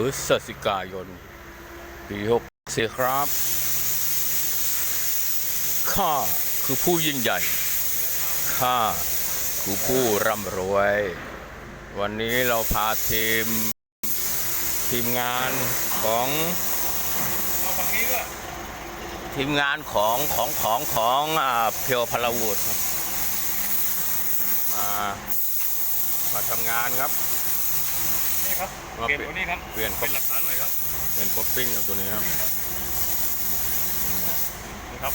พฤศจิกายน ปีหกสี่ครับ ข้าคือผู้ยิ่งใหญ่ ข้าคือผู้ร่ำรวย วันนี้เราพาทีม ทีมงานของทีมงานของของของของอ่าเพียวพลาวูดครับมามาทำงานครับ ครับมาเปลี่ยนเปลี่ยนตัวนี้ครับเปลี่ยนเป็นหลักฐานหน่อยครับเป็นป๊อปปิ้งครับตัวนี้ครับนี่ครับ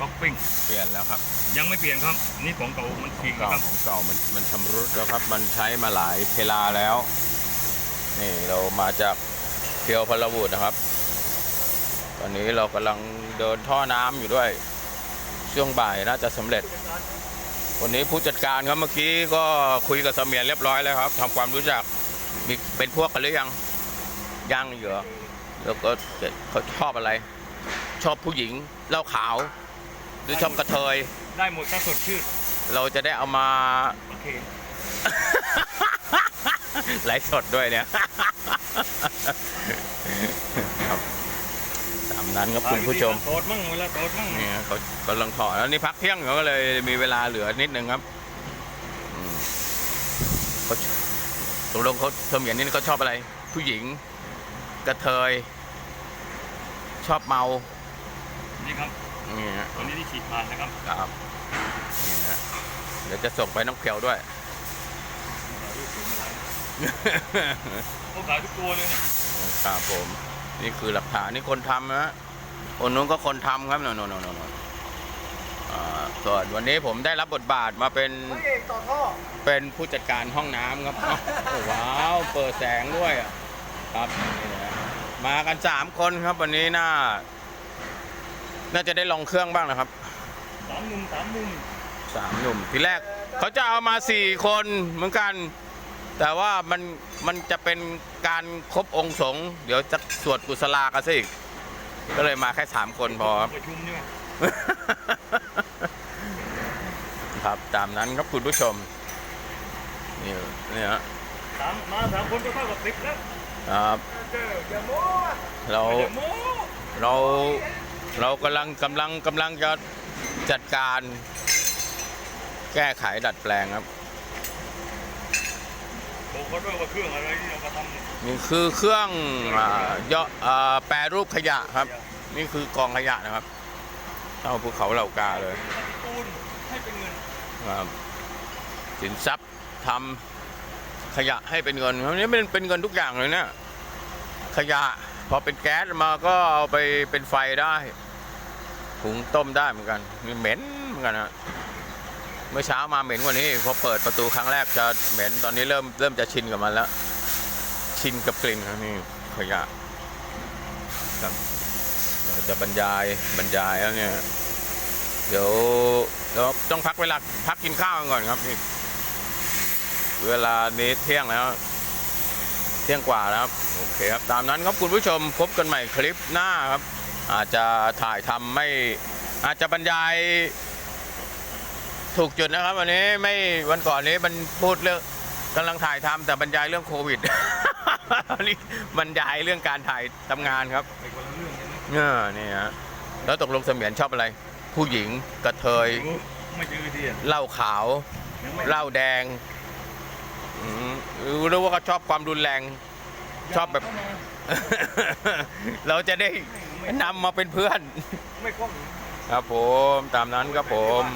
บ็อกปิ้งเปลี่ยนแล้วครับ ยังไม่เปลี่ยนครับ นี่ของเก่ามันทิ้งเก่าครับของเก่ามันมันชำรุดแล้วครับ มันใช้มาหลายเวลาแล้ว นี่เรามาจากเพียวพลาวูดนะครับ ตอนนี้เรากำลังเดินท่อน้ำอยู่ด้วย ช่วงบ่ายน่าจะสำเร็จวันนี้ผู้จัดการครับเมื่อกี้ก็คุยกับเสมียนเรียบร้อยแล้วครับทำความรู้จัก มีเป็นพวกกันหรือยังยังอยู่เหรอแล้วก็เขาชอบอะไร ชอบผู้หญิงเหล้าขาว หรือชอบกระเทย ได้หมดถ้าสดชื่นเราจะได้เอามา โอเคไลฟ์สดด้วยเนี่ยครับตามนั้นครับคุณผู้ชมโตดมั่งเวลาโตดมั่งนี่ฮะเขากำลังถอดแล้วนี่พักเที่ยงเขาก็เลยมีเวลาเหลือนิดนึงครับอืมเขา ตกลงเขาเสมียนนี่เขาชอบอะไร ผู้หญิงกระเทย ชอบเมา นี่ครับนี่ฮะตัวนี้ที่ฉีดผ่านนะครับครับนี่ฮะเดี๋ยวจะส่งไปน้องเพียวด้วย เขาขายทุกตัวเลยเนี่ยครับผม นี่คือหลักฐานนี่คนทำนะฮะคนนู้นก็คนทำครับโน่นโน่นโน่นโน่น อ่าส่วนวันนี้ผมได้รับบทบาทมาเป็นพระเอกต่อท่อเป็นผู้จัดการห้องน้ำครับโอ้ว้าวเปิดแสงด้วยอะครับนี่นะมากันสามคนครับวันนี้น่า น่าจะได้ลองเครื่องบ้างนะครับ สามมุมสามมุมสามหนุ่มทีแรกเขาจะเอามาสี่คนเหมือนกัน แต่ว่ามันมันจะเป็นการครบองค์สงฆ์เดี๋ยวจะสวดกุศลากันซะอีก ก็เลยมาแค่สามคนพอครับ ประชุมใช่ไหมครับ ตามนั้นครับคุณผู้ชม นี่นี่ฮะสามมาสามคนก็เท่ากับสิบแล้วครับเจออย่าโม้เราเดี๋ยวโม้เราเรากำลังกำลังกำลังจะจัดการแก้ไขดัดแปลงครับบอกเขาด้วยว่าเครื่องอะไรที่เรามาทำเนี่ยนี่คือเครื่องอ่าย่ออ่าแปรรูปขยะครับ นี่คือกองขยะนะครับเท่าภูเขาเหล่ากาเลย ปูนให้เป็นเงินครับ สินทรัพย์ทำขยะให้เป็นเงินครับนี่เป็นเป็นเงินทุกอย่างเลยเนี่ยขยะพอเป็นแก๊สมาก็เอาไปเป็นไฟได้หุงต้มได้เหมือนกันนี่เหม็นเหมือนกันนะเมื่อเช้ามาเหม็นกว่านี้พอเปิดประตูครั้งแรกจะเหม็นตอนนี้เริ่มเริ่มจะชินกับมันแล้ว ชินกับกลิ่นนี่ขยะครับเราจะบรรยายบรรยายแล้วเนี่ย เดี๋ยวเดี๋ยวต้องพักเวลาพักกินข้าวกันก่อนครับนี่เวลานี้เที่ยงแล้ว เที่ยงกว่าแล้วครับโอเคครับตามนั้นครับคุณผู้ชมพบกันใหม่คลิปหน้าครับ อาจจะถ่ายทำไม่อาจจะบรรยาย ถูกจุดนะครับ วันนี้ไม่วันก่อนนี้มันพูดเรื่องกำลังถ่ายทำแต่บรรยายเรื่องโควิดนี่บรรยายเรื่องการถ่ายทำงานครับไปคนละเรื่องใช่ไหมเออนี่ฮะแล้วตกลงเสมียนชอบอะไร ผู้หญิงกระเทยไม่เจอทีอะเหล้าขาวยังไม่เหล้าแดงอืมรู้ว่าเขาชอบความรุนแรง ชอบแบบเข้ามาเราจะได้นำมาเป็นเพื่อน ไม่คล่องครับผม ตามนั้นครับผมไ